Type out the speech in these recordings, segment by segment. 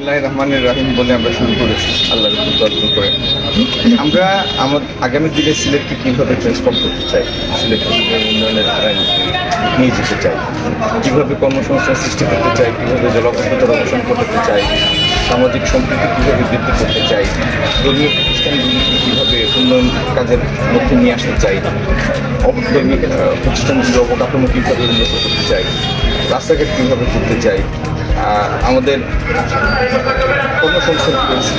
বিসমিল্লাহ রহমানের রাহিম বলে আমরা শুরু করেছি। আল্লাহ অর্জন করে। আমরা আমার আগামী দিনে সিলেটকে কীভাবে ট্রান্সফর্ম করতে চাই সিলেটকে উন্নয়নের ধারায় নিয়ে যেতে চাই, কীভাবে কর্মসংস্থান সৃষ্টি করতে চাই, কীভাবে জলবদ্ধতার অবসান করতে চাই, সামাজিক সম্প্রীতি কীভাবে বৃদ্ধি করতে চাই, ধর্মীয় প্রতিষ্ঠানগুলিকে কীভাবে উন্নয়ন কাজের মধ্যে নিয়ে আসতে চাই অবধর্মী প্রতিষ্ঠানগুলির অবকাঠামো কীভাবে উন্নত করতে চাই, রাস্তাঘাট কীভাবে করতে চাই আমাদের কর্মসংস্থান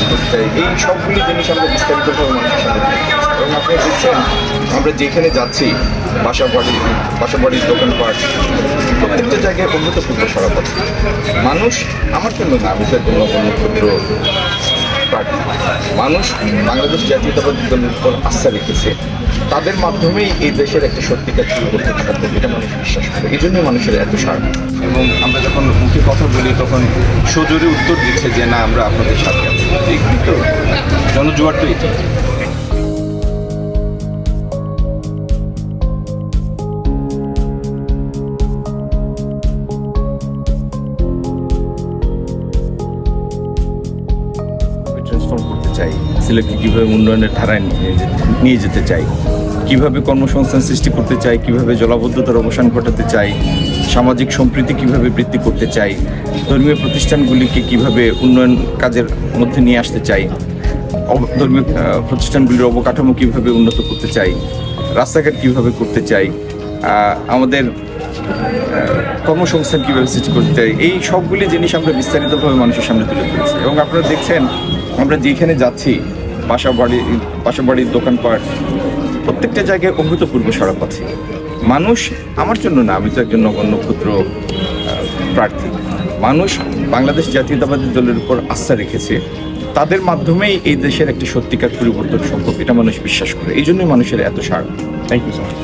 করতে চাই। এই সবগুলি জিনিস আমরা বিস্তারিতভাবে মানুষের সামনে এবং আপনি দেখছেন, আমরা যেখানে যাচ্ছি, বাসা বাড়ি, বাসা বাড়ির দোকানপাট প্রত্যেকটা জায়গায় অভূতপূর্ব সরাপথ মানুষ আমার জন্য না, আমি তো কোনো নগণ্যক্ষুদ্র প্রার্থী মানুষ বাংলাদেশ জাতীয়তাবাদী দলের উপর আস্থা রেখেছে, তাদের মাধ্যমেই এই দেশের একটা সত্যিকার পরিবর্তন সম্ভব এটা মানুষ বিশ্বাস করে। এই জন্য মানুষের এত সার। এবং আমরা যখন মুখে কথা বলি, তখন সজোরে উত্তর দিচ্ছে যে, না, আমরা আপনাদের সাথে আছি। দেখবি তো জনজোয়ার তো। চাই? সিলেটকে কীভাবে উন্নয়নের ধারায় নিয়ে যেতে চাই? কীভাবে কর্মসংস্থান সৃষ্টি করতে চাই? কীভাবে জলাবদ্ধতার অবসান ঘটাতে চাই? সামাজিক সম্প্রীতি কীভাবে বৃদ্ধি করতে চাই? ধর্মীয় প্রতিষ্ঠানগুলিকে কীভাবে উন্নয়ন কাজের মধ্যে নিয়ে আসতে চাই? ধর্মীয় প্রতিষ্ঠানগুলির অবকাঠামো কীভাবে উন্নত করতে চাই? রাস্তাঘাট কীভাবে করতে চাই? আমাদের কর্মসংস্থান কীভাবে সৃষ্টি করতে চাই? এই সবগুলি জিনিস আমরা বিস্তারিতভাবে মানুষের সামনে তুলে ধরেছি। এবং আপনারা দেখছেন আমরা যেখানে যাচ্ছি বাসা বাড়ি বাসা বাড়ির দোকানপাট, প্রত্যেকটা জায়গায় অভূতপূর্ব সড়ক আছে মানুষ আমার জন্য না, আমি তো একজন নগণ্য ক্ষুদ্র প্রার্থী। মানুষ বাংলাদেশ জাতীয়তাবাদী দলের উপর আস্থা রেখেছে। তাদের মাধ্যমেই এই দেশের একটি সত্যিকার পরিবর্তন সম্ভব, এটা মানুষ বিশ্বাস করে। এই জন্যই মানুষের এত সার থ্যাংক ইউ সো মাচ